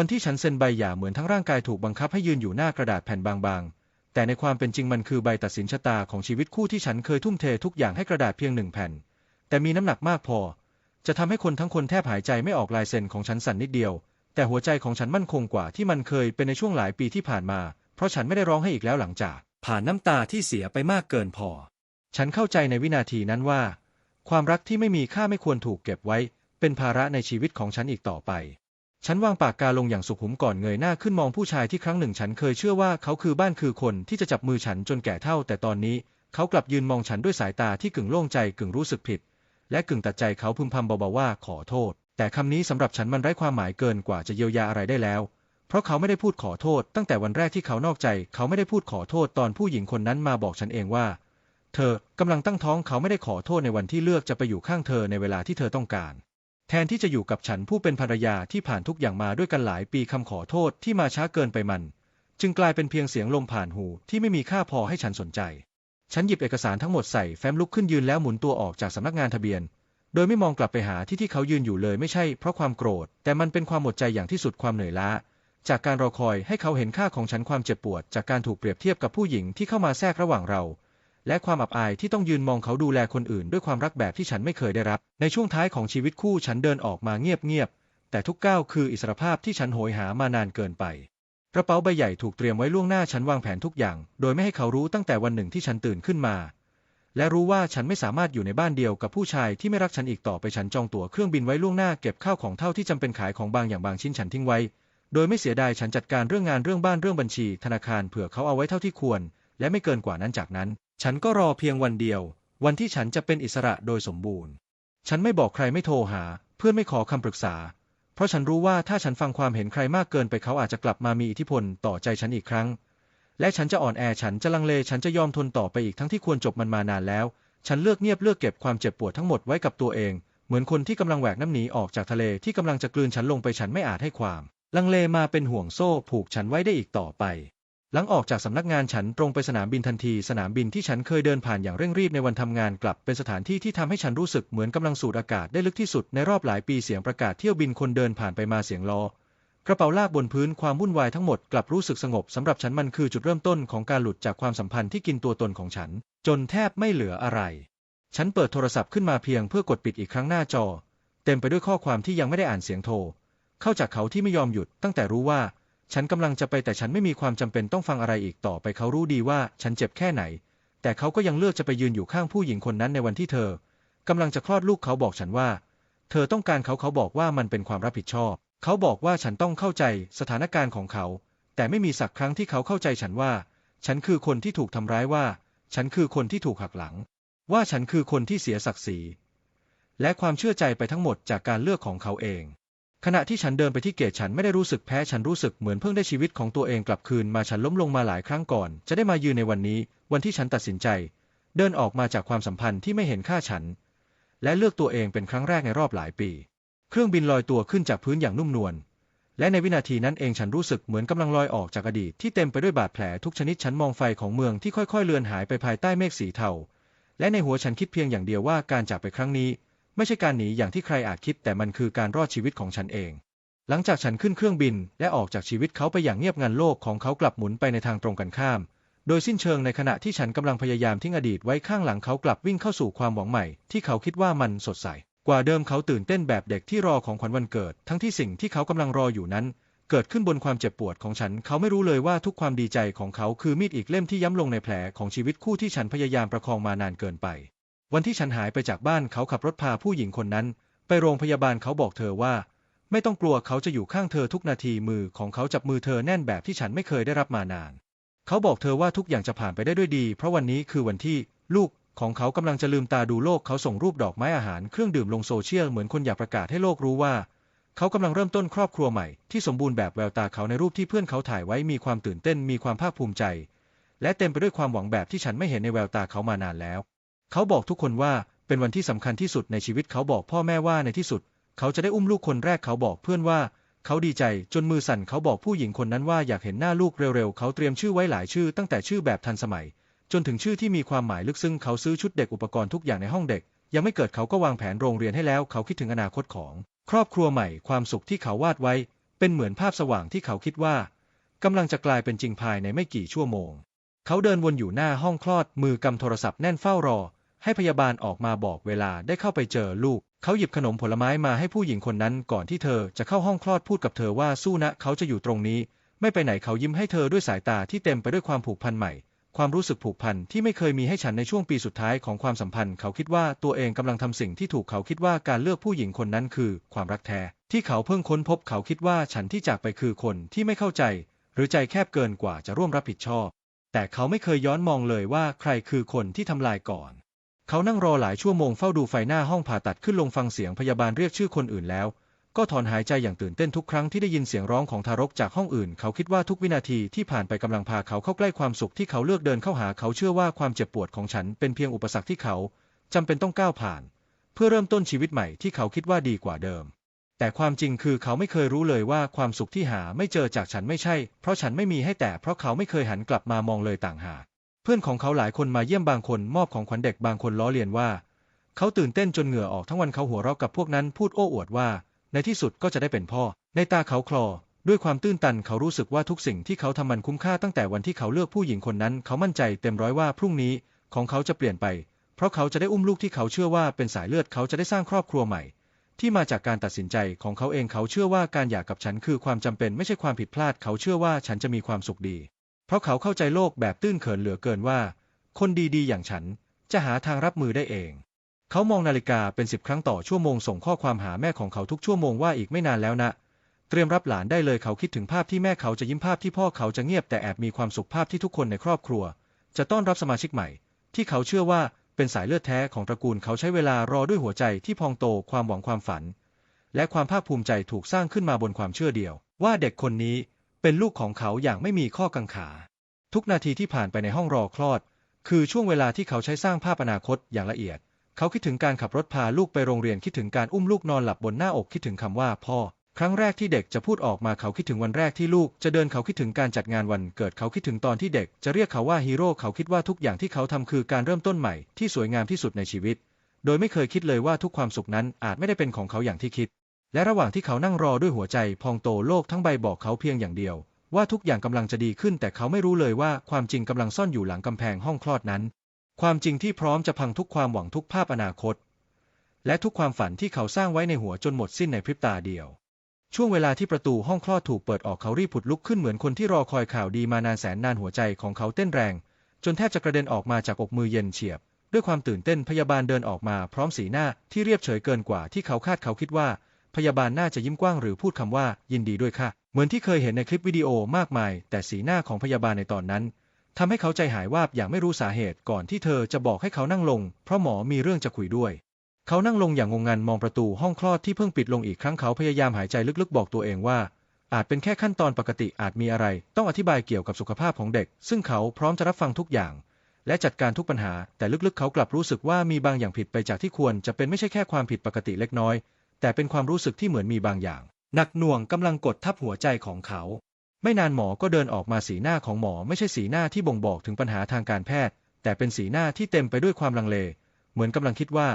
วันที่ฉันเซ็นใบหย่าเหมือนทั้งร่างกายถูกบังคับให้ยืนอยู่หน้ากระดาษแผ่นบางๆ แต่ในความเป็นจริงมันคือใบตัดสินชะตาของชีวิตคู่ที่ฉันเคยทุ่มเททุกอย่างให้กระดาษเพียงหนึ่งแผ่น แต่มีน้ำหนักมากพอ จะทำให้คนทั้งคนแทบหายใจไม่ออกลายเซ็นของฉันสั่นนิดเดียว แต่หัวใจของฉันมั่นคงกว่าที่มันเคยเป็นในช่วงหลายปีที่ผ่านมา เพราะฉันไม่ได้ร้องให้อีกแล้วหลังจาก ผ่านน้ำตาที่เสียไปมากเกินพอ ฉันเข้าใจในวินาทีนั้นว่า ความรักที่ไม่มีค่าไม่ควรถูกเก็บไว้ เป็นภาระในชีวิตของฉันอีกต่อไป ฉันวางปากกาลงอย่างสุขุมก่อนเงยหน้าขึ้นมองผู้ชายที่ครั้งหนึ่งฉันเคยเชื่อว่าเขาคือบ้านคือคนที่จะจับมือฉันจนแก่เท่า แต่ตอนนี้ เขากลับยืนมองฉันด้วยสายตาที่กึ่งโล่งใจกึ่งรู้สึกผิด และกึ่งตัดใจเขาพึมพำเบาๆว่าขอโทษ แต่คำนี้สำหรับฉันมันไร้ความหมายเกินกว่าจะเยียวยาอะไรได้แล้ว เพราะเขาไม่ได้พูดขอโทษ ตั้งแต่วันแรกที่เขานอกใจ เขาไม่ได้พูดขอโทษตอนผู้หญิงคนนั้นมาบอกฉันเองว่า เธอกำลังตั้งท้องเขาไม่ได้ขอโทษในวันที่เลือกจะไปอยู่ข้างเธอในเวลาที่เธอต้องการ แทนที่จะอยู่กับฉันผู้เป็นภรรยาที่ผ่านทุกอย่างมาด้วยกันหลายปีคำขอโทษที่มาช้าเกินไปมัน จึงกลายเป็นเพียงเสียงลมผ่านหูที่ไม่มีค่าพอให้ฉันสนใจ ฉันหยิบเอกสารทั้งหมดใส่แฟ้มลุกขึ้นยืนแล้วหมุนตัวออกจากสำนักงานทะเบียน โดยไม่มองกลับไปหาที่ที่เขายืนอยู่เลยไม่ใช่เพราะความโกรธ แต่มันเป็นความหมดใจอย่างที่สุดความเหนื่อยล้า จากการรอคอยให้เขาเห็นค่าของฉันความเจ็บปวด จากการถูกเปรียบเทียบกับผู้หญิงที่เข้ามาแทรกระหว่างเรา และความอับอายที่ต้องยืนมองเขาดูแลคนอื่นด้วยความรักแบบที่ฉันไม่เคยได้รับ ในช่วงท้ายของชีวิตคู่ฉันเดินออกมาเงียบๆ แต่ทุกก้าวคืออิสรภาพที่ฉันโหยหามานานเกินไป กระเป๋าใบใหญ่ถูกเตรียมไว้ล่วงหน้าฉันวางแผนทุกอย่าง โดยไม่ให้เขารู้ตั้งแต่วันหนึ่งที่ฉันตื่นขึ้นมา และรู้ว่าฉันไม่สามารถอยู่ในบ้านเดียวกับผู้ชายที่ไม่รักฉันอีกต่อไปฉันจองตั๋วเครื่องบินไว้ล่วงหน้าเก็บข้าวของเท่าที่จำเป็นขายของบางอย่างบางชิ้นฉันทิ้งไว้ โดยไม่เสียดายฉันจัดการเรื่องงานเรื่องบ้านเรื่องบัญชี ธนาคารเผื่อเขาเอาไว้เท่าที่ควร และไม่เกินกว่านั้นจากนั้น ฉันก็รอเพียงวันเดียว วันที่ฉันจะเป็นอิสระโดยสมบูรณ์ ฉันไม่บอกใครไม่โทรหา เพื่อนไม่ขอคำปรึกษา เพราะฉันรู้ว่าถ้าฉันฟังความเห็นใครมากเกินไปเขาอาจจะกลับมามีอิทธิพลต่อใจฉันอีกครั้ง และฉันจะอ่อนแอฉันจะลังเลฉันจะยอมทนต่อไปอีกทั้งที่ควรจบมันมานานแล้ว ฉันเลือกเงียบเลือกเก็บความเจ็บปวดทั้งหมดไว้กับตัวเอง เหมือนคนที่กำลังแหวกน้ำหนีออกจากทะเลที่กำลังจะกลืนฉันลงไปฉันไม่อาจให้ความ ลังเลมาเป็นห่วงโซ่ผูกฉันไว้ได้อีกต่อไป หลังออกจากสำนักงานฉันตรงไปสนามบินทันที สนามบินที่ฉันเคยเดินผ่านอย่างเร่งรีบในวันทำงานกลับ เป็นสถานที่ที่ทำให้ฉันรู้สึกเหมือนกำลังสูดอากาศได้ลึกที่สุดในรอบหลายปีเสียงประกาศเที่ยวบินคนเดินผ่านไปมาเสียงล้อกระเป๋าลากบนพื้นความวุ่นวายทั้งหมดกลับรู้สึกสงบสำหรับฉันมันคือจุดเริ่มต้นของการหลุดจากความสัมพันธ์ที่กินตัวตนของฉัน จนแทบไม่เหลืออะไร ฉันเปิดโทรศัพท์ขึ้นมาเพียงเพื่อกดปิดอีกครั้งหน้าจอ เต็มไปด้วยข้อความที่ยังไม่ได้อ่านเสียงโทร เข้าจากเขาที่ไม่ยอมหยุดตั้งแต่รู้ว่า ฉันกำลังจะไปแต่ฉันไม่มีความจำเป็นต้องฟังอะไรอีกต่อไปเขารู้ดีว่าฉันเจ็บแค่ไหน แต่เขาก็ยังเลือกจะไปยืนอยู่ข้างผู้หญิงคนนั้นในวันที่เธอกำลังจะคลอดลูกเขาบอกฉันว่า เธอต้องการเขาเขาบอกว่ามันเป็นความรับผิดชอบ เขาบอกว่าฉันต้องเข้าใจสถานการณ์ของเขา แต่ไม่มีสักครั้งที่เขาเข้าใจฉันว่า ฉันคือคนที่ถูกทำร้ายว่า ฉันคือคนที่ถูกหักหลัง ว่าฉันคือคนที่เสียศักดิ์ศรีและความเชื่อใจไปทั้งหมดจากการเลือกของเขาเอง ขณะที่ฉันเดินไปที่เกตฉันไม่ได้รู้สึกแพ้ฉันรู้สึกเหมือนเพิ่งได้ชีวิตของตัวเองกลับคืนมาฉันล้มลงมาหลายครั้งก่อน จะได้มายืนในวันนี้ วันที่ฉันตัดสินใจ เดินออกมาจากความสัมพันธ์ที่ไม่เห็นค่าฉัน และเลือกตัวเองเป็นครั้งแรกในรอบหลายปี เครื่องบินลอยตัวขึ้นจากพื้นอย่างนุ่มนวลและในวินาทีนั้นเองฉันรู้สึกเหมือนกำลังลอยออกจากอดีตที่เต็มไปด้วยบาดแผลทุกชนิดฉันมองไฟของเมืองที่ค่อยๆเลือนหายไปภายใต้เมฆสีเทาและในหัวฉันคิดเพียงอย่างเดียวว่าการจากไปครั้งนี้ ไม่ใช่การหนีอย่างที่ใครอาจคิด แต่มันคือการรอดชีวิตของฉันเอง หลังจากฉันขึ้นเครื่องบิน และออกจากชีวิตเขาไปอย่างเงียบงันโลกของเขากลับหมุนไปในทางตรงกันข้าม โดยสิ้นเชิงในขณะที่ฉันกำลังพยายามทิ้งอดีตไว้ข้างหลังเขากลับวิ่งเข้าสู่ความหวังใหม่ ที่เขาคิดว่ามันสดใส กว่าเดิมเขาตื่นเต้นแบบเด็กที่รอของขวัญวันเกิด ทั้งที่สิ่งที่เขากำลังรออยู่นั้น เกิดขึ้นบนความเจ็บปวดของฉัน เขาไม่รู้เลยว่าทุกความดีใจของเขาคือมีดอีกเล่มที่ย้ำลงในแผลของชีวิตคู่ที่ฉันพยายามประคองมานานเกินไป วันที่ฉันหายไปจากบ้านเขาขับรถพาผู้หญิงคนนั้น ไปโรงพยาบาลเขาบอกเธอว่า ไม่ต้องกลัวเขาจะอยู่ข้างเธอทุกนาทีมือของเขาจับมือเธอแน่นแบบที่ฉันไม่เคยได้รับมานาน เขาบอกเธอว่าทุกอย่างจะผ่านไปได้ด้วยดี เพราะวันนี้คือวันที่ลูกของเขากำลังจะลืมตาดูโลกเขาส่งรูปดอกไม้อาหารเครื่องดื่มลงโซเชียลเหมือนคนอยากประกาศให้โลกรู้ว่า เขากำลังเริ่มต้นครอบครัวใหม่ที่สมบูรณ์แบบแววตาเขาในรูปที่เพื่อนเขาถ่ายไว้มีความตื่นเต้นมีความภาคภูมิใจ และเต็มไปด้วยความหวังแบบที่ฉันไม่เห็นในแววตาเขามานานแล้ว เขาบอกทุกคนว่าเป็นวันที่สำคัญที่สุดในชีวิตเขาบอกพ่อแม่ว่าในที่สุด เขาจะได้อุ้มลูกคนแรกเขาบอกเพื่อนว่า เขาดีใจจนมือสั่นเขาบอกผู้หญิงคนนั้นว่าอยากเห็นหน้าลูกเร็วๆ เขาเตรียมชื่อไว้หลายชื่อตั้งแต่ชื่อแบบทันสมัย จนถึงชื่อที่มีความหมายลึกซึ้งเขาซื้อชุดเด็กอุปกรณ์ทุกอย่างในห้องเด็ก ยังไม่เกิดเขาก็วางแผนโรงเรียนให้แล้ว เขาคิดถึงอนาคตของ ครอบครัวใหม่ความสุขที่เขาวาดไว้ เป็นเหมือนภาพสว่างที่เขาคิดว่ากำลังจะกลายเป็นจริงภายในไม่กี่ชั่วโมง เขาเดินวนอยู่หน้าห้องคลอดมือกำโทรศัพท์แน่นเฝ้ารอ ให้พยาบาลออกมาบอกเวลาได้เข้าไปเจอลูก เขาหยิบขนมผลไม้มาให้ผู้หญิงคนนั้นก่อนที่เธอจะเข้าห้องคลอดพูดกับเธอว่าสู้นะเขาจะอยู่ตรงนี้ ไม่ไปไหนเขายิ้มให้เธอด้วยสายตาที่เต็มไปด้วยความผูกพันใหม่ ความรู้สึกผูกพันที่ไม่เคยมีให้ฉันในช่วงปีสุดท้ายของความสัมพันธ์ เขาคิดว่าตัวเองกำลังทำสิ่งที่ถูกเขาคิดว่าการเลือกผู้หญิงคนนั้นคือความรักแท้ ที่เขาเพิ่งค้นพบเขาคิดว่าฉันที่จากไปคือคนที่ไม่เข้าใจ หรือใจแคบเกินกว่าจะร่วมรับผิดชอบ แต่เขาไม่เคยย้อนมองเลยว่าใครคือคนที่ทำลายก่อน เขานั่งรอหลายชั่วโมงเฝ้าดูไฟหน้าห้องผ่าตัดขึ้นลงฟังเสียงพยาบาลเรียกชื่อคนอื่นแล้ว ก็ถอนหายใจอย่างตื่นเต้นทุกครั้งที่ได้ยินเสียงร้องของทารกจากห้องอื่น เขาคิดว่าทุกวินาทีที่ผ่านไปกำลังพาเขาเข้าใกล้ความสุขที่เขาเลือกเดินเข้าหาเขาเชื่อว่าความเจ็บปวดของฉันเป็นเพียงอุปสรรคที่เขาจำเป็นต้องก้าวผ่าน เพื่อเริ่มต้นชีวิตใหม่ที่เขาคิดว่าดีกว่าเดิม แต่ความจริงคือเขาไม่เคยรู้เลยว่าความสุขที่หาไม่เจอจากฉันไม่ใช่ เพราะฉันไม่มีให้แต่เพราะเขาไม่เคยหันกลับมามองเลยต่างหาก พื่อนของเขาหลายคนมาเยี่ยมบางคนมอบของขวัญเด็กบางคนล้อเลียนว่า เขาตื่นเต้นจนเหงื่อออกทั้งวันเขาหัวเราะกับพวกนั้นพูดโอ้อวดว่า ในที่สุดก็จะได้เป็นพ่อ ในตาเขาคลอ ด้วยความตื้นตันเขารู้สึกว่าทุกสิ่งที่เขาทำมันคุ้มค่าตั้งแต่วันที่เขาเลือกผู้หญิงคนนั้น เขามั่นใจเต็มร้อยว่าพรุ่งนี้ของเขาจะเปลี่ยนไป เพราะเขาจะได้อุ้มลูกที่เขาเชื่อว่าเป็นสายเลือดเขาจะได้สร้างครอบครัวใหม่ ที่มาจากการตัดสินใจของเขาเองเขาเชื่อว่าการหย่ากกับฉันคือความจำเป็นไม่ใช่ความผิดพลาด เขาเชื่อว่าฉันจะมีความสุขดี เพราะเขาเข้าใจโลกแบบตื้นเขินเหลือเกินว่า คนดีๆ อย่างฉันจะหาทางรับมือได้เอง เขามองนาฬิกาเป็นสิบครั้งต่อชั่วโมงส่งข้อความหาแม่ของเขาทุกชั่วโมงว่าอีกไม่นานแล้วนะ เตรียมรับหลานได้เลยเขาคิดถึงภาพที่แม่เขาจะยิ้มภาพที่พ่อเขาจะเงียบแต่แอบมีความสุขภาพที่ทุกคนในครอบครัว จะต้อนรับสมาชิกใหม่ ที่เขาเชื่อว่าเป็นสายเลือดแท้ของตระกูลเขาใช้เวลารอด้วยหัวใจที่พองโตความหวังความฝัน และความภาคภูมิใจถูกสร้างขึ้นมาบนความเชื่อเดียว ว่าเด็กคนนี้ เป็นลูกของเขาอย่างไม่มีข้อกังขา ทุกนาทีที่ผ่านไปในห้องรอคลอด คือช่วงเวลาที่เขาใช้สร้างภาพอนาคตอย่างละเอียด เขาคิดถึงการขับรถพาลูกไปโรงเรียนคิดถึงการอุ้มลูกนอนหลับบนหน้าอกคิดถึงคำว่าพ่อ ครั้งแรกที่เด็กจะพูดออกมาเขาคิดถึงวันแรกที่ลูกจะเดินเขาคิดถึงการจัดงานวันเกิดเขาคิดถึงตอนที่เด็กจะเรียกเขาว่าฮีโร่เขาคิดว่าทุกอย่างที่เขาทำคือการเริ่มต้นใหม่ที่สวยงามที่สุดในชีวิต โดยไม่เคยคิดเลยว่าทุกความสุขนั้นอาจไม่ได้เป็นของเขาอย่างที่คิด และระหว่างที่เขานั่งรอด้วยหัวใจพองโตโลกทั้งใบบอกเขาเพียงอย่างเดียว ว่าทุกอย่างกำลังจะดีขึ้น แต่เขาไม่รู้เลยว่าความจริงกำลังซ่อนอยู่หลังกำแพงห้องคลอดนั้น ความจริงที่พร้อมจะพังทุกความหวังทุกภาพอนาคต และทุกความฝันที่เขาสร้างไว้ในหัวจนหมดสิ้นในพริบตาเดียว ช่วงเวลาที่ประตูห้องคลอดถูกเปิดออกเขารีบผุดลุกขึ้นเหมือนคนที่รอคอยข่าวดีมานานแสนนานหัวใจของเขาเต้นแรง จนแทบจะกระเด็นออกมาจากอกมือเย็นเฉียบ ด้วยความตื่นเต้นพยาบาลเดินออกมาพร้อมสีหน้าที่เรียบเฉยเกินกว่าที่เขาคาดเขาคิดว่า พยาบาลน่าจะยิ้มกว้างหรือพูดคำว่า ยินดีด้วยค่ะ เหมือนที่เคยเห็นในคลิปวิดีโอมากมาย แต่สีหน้าของพยาบาลในตอนนั้นทำให้เขาใจหายวาบอย่างไม่รู้สาเหตุก่อนที่เธอจะบอกให้เขานั่งลง เพราะหมอมีเรื่องจะคุยด้วย เขานั่งลงอย่างงงงันมองประตูห้องคลอดที่เพิ่งปิดลงอีกครั้งเขาพยายามหายใจลึกๆ บอกตัวเองว่า อาจเป็นแค่ขั้นตอนปกติอาจมีอะไร ต้องอธิบายเกี่ยวกับสุขภาพของเด็ก ซึ่งเขาพร้อมจะรับฟังทุกอย่าง และจัดการทุกปัญหา แต่ลึกๆ เขากลับรู้สึกว่ามีบางอย่างผิดไปจากที่ควรจะเป็นไม่ใช่แค่ความผิดปกติเล็กน้อย แต่เป็นความรู้สึกที่เหมือนมีบางอย่าง หนักหน่วงกำลังกดทับหัวใจของเขา ไม่นานหมอก็เดินออกมาสีหน้าของหมอไม่ใช่สีหน้าที่บ่งบอกถึงปัญหาทางการแพทย์ แต่เป็นสีหน้าที่เต็มไปด้วยความลังเล เหมือนกำลังคิดว่า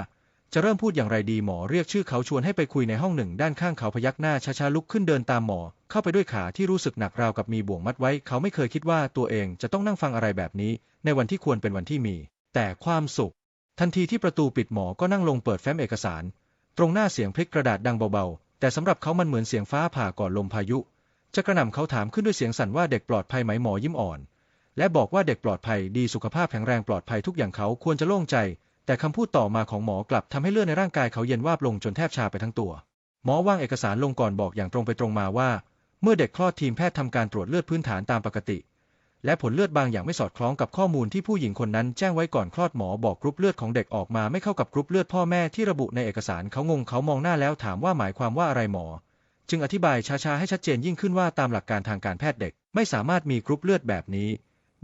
จะเริ่มพูดอย่างไรดีหมอเรียกชื่อเขาชวนให้ไปคุยในห้องหนึ่ง ด้านข้างเขาพยักหน้าช้าๆลุกขึ้นเดินตามหมอ เข้าไปด้วยขาที่รู้สึกหนักราวกับมีบ่วงมัดไว้ เขาไม่เคยคิดว่าตัวเองจะต้องนั่งฟังอะไรแบบนี้ ในวันที่ควรเป็นวันที่มี แต่ความสุข ทันทีที่ประตูปิดหมอก็นั่งลงเปิดแฟ้มเอกสาร ตรงหน้าเสียงพลิกกระดาษดังเบาๆ แต่สำหรับเขามันเหมือนเสียงฟ้าผ่าก่อนลมพายุ จะกระหน่ำเขาถามขึ้นด้วยเสียงสั่นว่าเด็กปลอดภัยไหมหมอยิ้มอ่อน และบอกว่าเด็กปลอดภัยดีสุขภาพแข็งแรงปลอดภัยทุกอย่างเขาควรจะโล่งใจ แต่คำพูดต่อมาของหมอกลับทำให้เลือดในร่างกายเขาเย็นวาบลงจนแทบชาไปทั้งตัว หมอวางเอกสารลงก่อนบอกอย่างตรงไปตรงมาว่า เมื่อเด็กคลอดทีมแพทย์ทำการตรวจเลือดพื้นฐานตามปกติ และผลเลือดบางอย่างไม่สอดคล้องกับข้อมูลที่ผู้หญิงคนนั้นแจ้งไว้ก่อนคลอดหมอบอกกรุ๊ปเลือดของเด็กออกมาไม่เข้ากับกรุ๊ปเลือดพ่อแม่ที่ระบุในเอกสารเขางงเขามองหน้าแล้วถามว่าหมายความว่าอะไรหมอ จึงอธิบายช้าๆให้ชัดเจนยิ่งขึ้นว่าตามหลักการทางการแพทย์เด็ก ไม่สามารถมีกรุ๊ปเลือดแบบนี้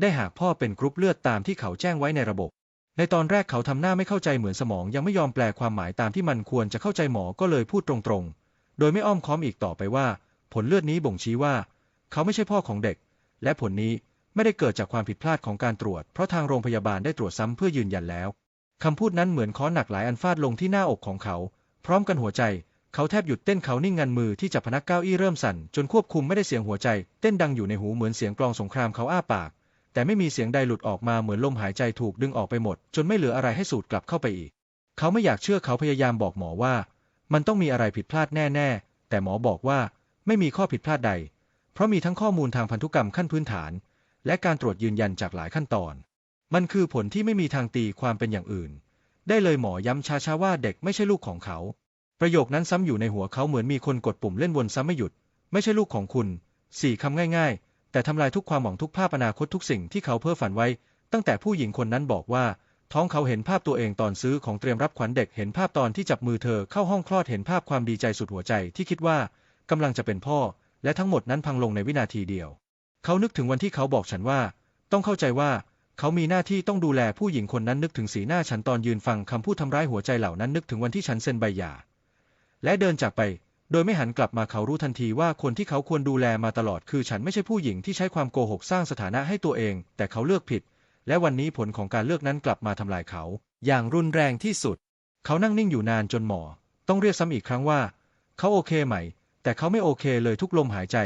ได้หากพ่อเป็นกรุ๊ปเลือดตามที่เขาแจ้งไว้ในระบบในตอนแรกเขาทำหน้าไม่เข้าใจเหมือนสมองยังไม่ยอมแปลความหมายตามที่มันควรจะเข้าใจหมอก็เลยพูดตรงๆ โดยไม่อ้อมค้อมอีกต่อไปว่า ผลเลือดนี้บ่งชี้ว่า เขาไม่ใช่พ่อของเด็ก และผลนี้ ไม่ได้เกิดจากความผิดพลาดของการตรวจ เพราะทางโรงพยาบาลได้ตรวจซ้ำเพื่อยืนยันแล้ว คำพูดนั้นเหมือนค้อนหนักหลายอันฟาดลงที่หน้าอกของเขา พร้อมกันหัวใจ เขาแทบหยุดเต้นเขานิ่งงันมือที่จับพนักเก้าอี้เริ่มสั่น จนควบคุมไม่ได้เสียงหัวใจ เต้นดังอยู่ในหูเหมือนเสียงกลองสงครามเขาอ้าปาก แต่ไม่มีเสียงใดหลุดออกมาเหมือนลมหายใจถูกดึงออกไปหมด จนไม่เหลืออะไรให้สูดกลับเข้าไปอีก เขาไม่อยากเชื่อเขาพยายามบอกหมอว่า มันต้องมีอะไรผิดพลาดแน่ๆแต่หมอบอกว่าไม่มีข้อผิดพลาดใด เพราะมีทั้งข้อมูลทางพันธุกรรมขั้นพื้นฐาน และการตรวจยืนยันจากหลายขั้นตอน มันคือผลที่ไม่มีทางตีความเป็นอย่างอื่น ได้เลยหมอย้ำช้าๆว่าเด็กไม่ใช่ลูกของเขา ประโยคนั้นซ้ำอยู่ในหัวเขาเหมือนมีคนกดปุ่มเล่นวนซ้ำไม่หยุด ไม่ใช่ลูกของคุณสี่คำง่ายๆ แต่ทำลายทุกความหวังทุกภาพอนาคตทุกสิ่งที่เขาเพ้อฝันไว้ ตั้งแต่ผู้หญิงคนนั้นบอกว่า ท้องเขาเห็นภาพตัวเองตอนซื้อของเตรียมรับขวัญเด็ก เห็นภาพตอนที่จับมือเธอเข้าห้องคลอด เห็นภาพความดีใจสุดหัวใจที่คิดว่ากำลังจะเป็นพ่อ และทั้งหมดนั้นพังลงในวินาทีเดียว เขานึกถึงวันที่เขาบอกฉันว่า ต้องเข้าใจว่าเขามีหน้าที่ต้องดูแลผู้หญิงคนนั้นนึกถึงสีหน้าฉันตอนยืนฟังคำพูดทำร้ายหัวใจเหล่านั้นนึกถึงวันที่ฉันเซ็นใบหย่า และเดินจากไป โดยไม่หันกลับมาเขารู้ทันทีว่าคนที่เขาควรดูแลมาตลอดคือฉันไม่ใช่ผู้หญิงที่ใช้ความโกหกสร้างสถานะให้ตัวเอง แต่เขาเลือกผิด และวันนี้ผลของการเลือกนั้นกลับมาทำลายเขา อย่างรุนแรงที่สุด เขานั่งนิ่งอยู่นานจนหมอ ต้องเรียกซ้ำอีกครั้งว่า เขาโอเคไหม แต่เขาไม่โอเคเลยทุกลมหายใจ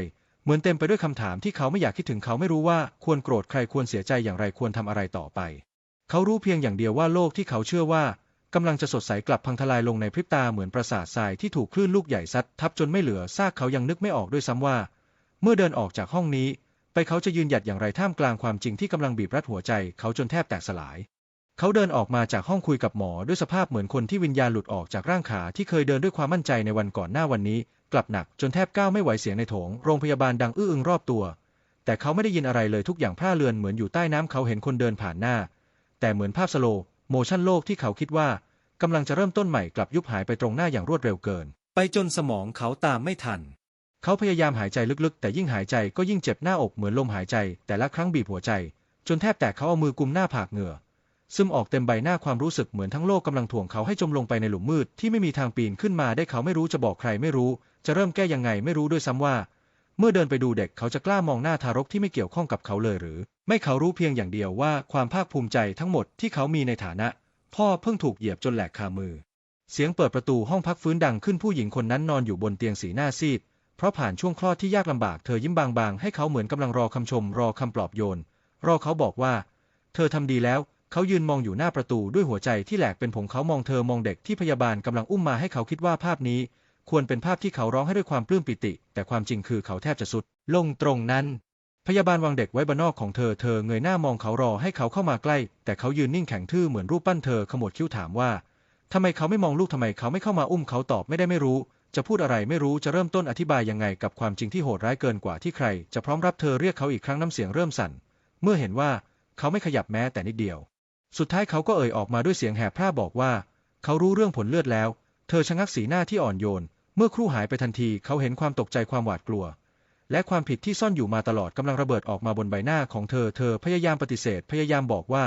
เหมือนเต็มไปด้วยคำถามที่เขาไม่อยากคิดถึงเขาไม่รู้ว่าควรโกรธใครควรเสียใจอย่างไรควรทำอะไรต่อไป เขารู้เพียงอย่างเดียวว่าโลกที่เขาเชื่อว่ากำลังจะสดใสกลับพังทลายลงในพริบตาเหมือนปราสาททรายที่ถูกคลื่นลูกใหญ่ซัดทับจนไม่เหลือซากเขายังนึกไม่ออกด้วยซ้ำว่า เมื่อเดินออกจากห้องนี้ ไปเขาจะยืนหยัดอย่างไรท่ามกลางความจริงที่กำลังบีบรัดหัวใจ เขาจนแทบแตกสลาย เขาเดินออกมาจากห้องคุยกับหมอด้วยสภาพเหมือนคนที่วิญญาณหลุดออกจากร่างขาที่เคยเดินด้วยความมั่นใจในวันก่อนหน้าวันนี้ กลับหนักจนแทบก้าวไม่ไหวเสียงในโถงโรงพยาบาลดังอื้ออึงรอบตัว แต่เขาไม่ได้ยินอะไรเลยทุกอย่างพร่าเรือนเหมือนอยู่ใต้น้ำเขาเห็นคนเดินผ่านหน้า แต่เหมือนภาพสโลโมชั่นโลกที่เขาคิดว่ากำลังจะเริ่มต้นใหม่กลับยุบหายไปตรงหน้าอย่างรวดเร็วเกิน ไปจนสมองเขาตามไม่ทัน เขาพยายามหายใจลึกๆ แต่ยิ่งหายใจก็ยิ่งเจ็บหน้าอกเหมือนลมหายใจ แต่ละครั้งบีบหัวใจ จนแทบแตกเขาเอามือกุมหน้าผากเหงื่อ ซึมออกเต็มใบหน้าความรู้สึกเหมือนทั้งโลกกำลังถ่วงเขาให้จมลงไปในหลุมมืดที่ไม่มีทางปีนขึ้นมาได้เขาไม่รู้จะบอกใครไม่รู้ จะเริ่มแก้ยังไงไม่รู้ด้วยซ้ำว่า เมื่อเดินไปดูเด็กเขาจะกล้ามองหน้าทารกที่ไม่เกี่ยวข้องกับเขาเลยหรือ ไม่เขารู้เพียงอย่างเดียวว่าความภาคภูมิใจทั้งหมดที่เขามีในฐานะ พ่อเพิ่งถูกเหยียบจนแหลกคามือ เสียงเปิดประตูห้องพักฟื้นดังขึ้นผู้หญิงคนนั้นนอนอยู่บนเตียงสีหน้าซีด เพราะผ่านช่วงคลอดที่ยากลำบากเธอยิ้มบางๆให้เขาเหมือนกำลังรอคำชม รอคำปลอบโยน รอเขาบอกว่า เธอทำดีแล้ว เขายืนมองอยู่หน้าประตูด้วยหัวใจที่แหลกเป็นผงเขามองเธอมองเด็กที่พยาบาลกำลังอุ้มมาให้เขาคิดว่าภาพนี้ ควรเป็นภาพที่เขาร้องให้ด้วยความปลื้มปิติ แต่ความจริงคือเขาแทบจะสุด ลงตรงนั้น พยาบาลวางเด็กไว้บนนอกของเธอเธอเงยหน้ามองเขารอให้เขาเข้ามาใกล้ แต่เขายืนนิ่งแข็งทื่อเหมือนรูปปั้นเธอขมวดคิ้วถามว่าทำไมเขาไม่มองลูกทำไมเขาไม่เข้ามาอุ้มเขาตอบไม่ได้ไม่รู้ จะพูดอะไรไม่รู้จะเริ่มต้นอธิบายยังไงกับความจริงที่โหดร้ายเกินกว่าที่ใคร จะพร้อมรับเธอเรียกเขาอีกครั้งน้ำเสียงเริ่มสั่น เมื่อเห็นว่าเขาไม่ขยับแม้แต่นิดเดียว สุดท้ายเขาก็เอ่ยออกมาด้วยเสียงแหบพร่าบอกว่า เขารู้เรื่องผลเลือดแล้ว เธอชะงักสีหน้าที่อ่อนโยน เมื่อครู่หายไปทันทีเขาเห็นความตกใจความหวาดกลัว และความผิดที่ซ่อนอยู่มาตลอดกำลังระเบิดออกมาบนใบหน้าของเธอ เธอพยายามปฏิเสธ พยายามบอกว่า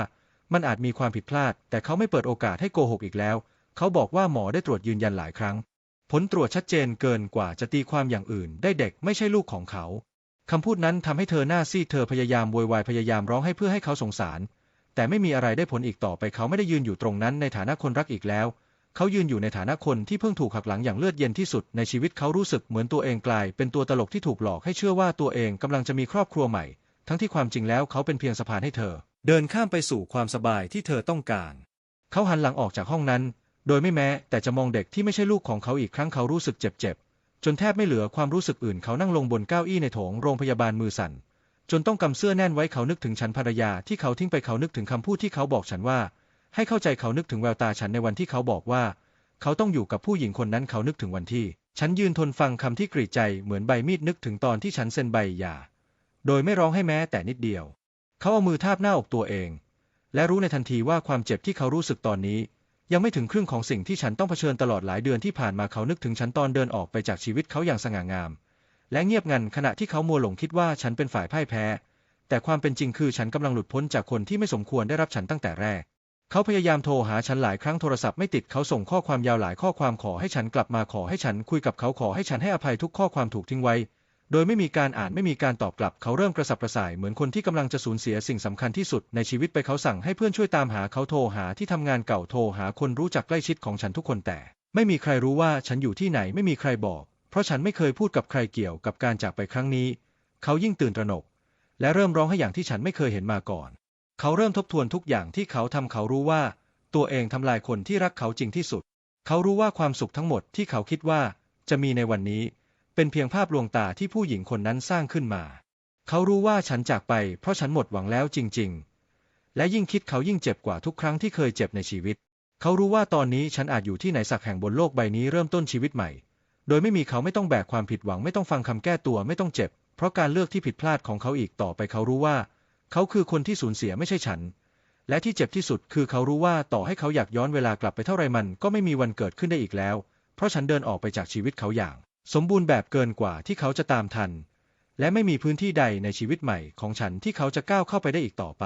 มันอาจมีความผิดพลาด แต่เขาไม่เปิดโอกาสให้โกหกอีกแล้ว เขาบอกว่าหมอได้ตรวจยืนยันหลายครั้ง ผลตรวจชัดเจนเกินกว่าจะตีความอย่างอื่น ได้เด็กไม่ใช่ลูกของเขาคำพูดนั้นทำให้เธอหน้าซีดเธอพยายามโวยวายพยายามร้องให้เพื่อให้เขาสงสาร แต่ไม่มีอะไรได้ผลอีกต่อไปเขาไม่ได้ยืนอยู่ตรงนั้นในฐานะคนรักอีกแล้ว เขายืนอยู่ในฐานะคนที่เพิ่งถูกหักหลังอย่างเลือดเย็นที่สุดในชีวิตเขารู้สึกเหมือนตัวเองกลาย เป็นตัวตลกที่ถูกหลอกให้เชื่อว่าตัวเองกำลังจะมีครอบครัวใหม่ ทั้งที่ความจริงแล้วเขาเป็นเพียงสะพานให้เธอ เดินข้ามไปสู่ความสบายที่เธอต้องการ เขาหันหลังออกจากห้องนั้น โดยไม่แม้แต่จะมองเด็กที่ไม่ใช่ลูกของเขาอีกครั้งเขารู้สึกเจ็บๆจนแทบไม่เหลือความรู้สึกอื่นเขานั่งลงบนเก้าอี้ในโถงโรงพยาบาลมือสั่น จนต้องกำเสื้อแน่นไว้เขานึกถึงฉันภรรยาที่เขาทิ้งไปเขานึกถึงคำพูดที่เขาบอกฉันว่า ให้เข้าใจเขานึกถึงแววตาฉันในวันที่เขาบอกว่า เขาต้องอยู่กับผู้หญิงคนนั้นเขานึกถึงวันที่ ฉันยืนทนฟังคำที่กรีดใจเหมือนใบมีดนึกถึงตอนที่ฉันเซ็นใบหย่าโดยไม่ร้องให้แม้แต่นิดเดียว เขาเอามือทาบหน้าอกตัวเอง และรู้ในทันทีว่าความเจ็บที่เขารู้สึกตอนนี้ ยังไม่ถึงครึ่งของสิ่งที่ฉันต้องเผชิญตลอดหลายเดือนที่ผ่านมาเขานึกถึงฉันตอนเดินออกไปจากชีวิตเขาอย่างสง่างาม และเงียบงันขณะที่เขามัวหลงคิดว่าฉันเป็นฝ่ายพ่ายแพ้ แต่ความเป็นจริงคือฉันกำลังหลุดพ้นจากคนที่ไม่สมควรได้รับฉันตั้งแต่แรก เขาพยายามโทรหาฉันหลายครั้งโทรศัพท์ไม่ติดเขาส่งข้อความยาวหลายข้อความขอให้ฉันกลับมาขอให้ฉันคุยกับเขาขอให้ฉันให้อภัยทุกข้อความถูกทิ้งไว้ โดยไม่มีการอ่านไม่มีการตอบกลับ เขาเริ่มกระสับกระส่ายเหมือนคนที่กำลังจะสูญเสียสิ่งสำคัญที่สุดในชีวิตไปเขาสั่งให้เพื่อนช่วยตามหาเขาโทรหาที่ทำงานเก่าโทรหาคนรู้จักใกล้ชิดของฉันทุกคนแต่ ไม่มีใครรู้ว่าฉันอยู่ที่ไหนไม่มีใครบอก เพราะฉันไม่เคยพูดกับใครเกี่ยวกับการจากไปครั้งนี้ เขายิ่งตื่นตระหนก และเริ่มร้องให้อย่างที่ฉันไม่เคยเห็นมาก่อน เขาเริ่มทบทวนทุกอย่างที่เขาทำเขารู้ว่า ตัวเองทำลายคนที่รักเขาจริงที่สุด เขารู้ว่าความสุขทั้งหมดที่เขาคิดว่าจะมีในวันนี้ เป็นเพียงภาพลวงตาที่ผู้หญิงคนนั้นสร้างขึ้นมา เขารู้ว่าฉันจากไป เพราะฉันหมดหวังแล้วจริง ๆ และยิ่งคิดเขายิ่งเจ็บกว่าทุกครั้งที่เคยเจ็บในชีวิต เขารู้ว่าตอนนี้ฉันอาจอยู่ที่ไหนสักแห่งบนโลกใบนี้เริ่มต้นชีวิตใหม่ โดยไม่มีเขาไม่ต้องแบกความผิดหวังไม่ต้องฟังคำแก้ตัวไม่ต้องเจ็บ เพราะการเลือกที่ผิดพลาดของเขาอีกต่อไปเขารู้ว่า เขาคือคนที่สูญเสียไม่ใช่ฉัน และที่เจ็บที่สุดคือเขารู้ว่าต่อให้เขาอยากย้อนเวลากลับไปเท่าไรมันก็ไม่มีวันเกิดขึ้นได้อีกแล้ว เพราะฉันเดินออกไปจากชีวิตเขาอย่าง สมบูรณ์แบบเกินกว่าที่เขาจะตามทัน และไม่มีพื้นที่ใดในชีวิตใหม่ของฉันที่เขาจะก้าวเข้าไปได้อีกต่อไป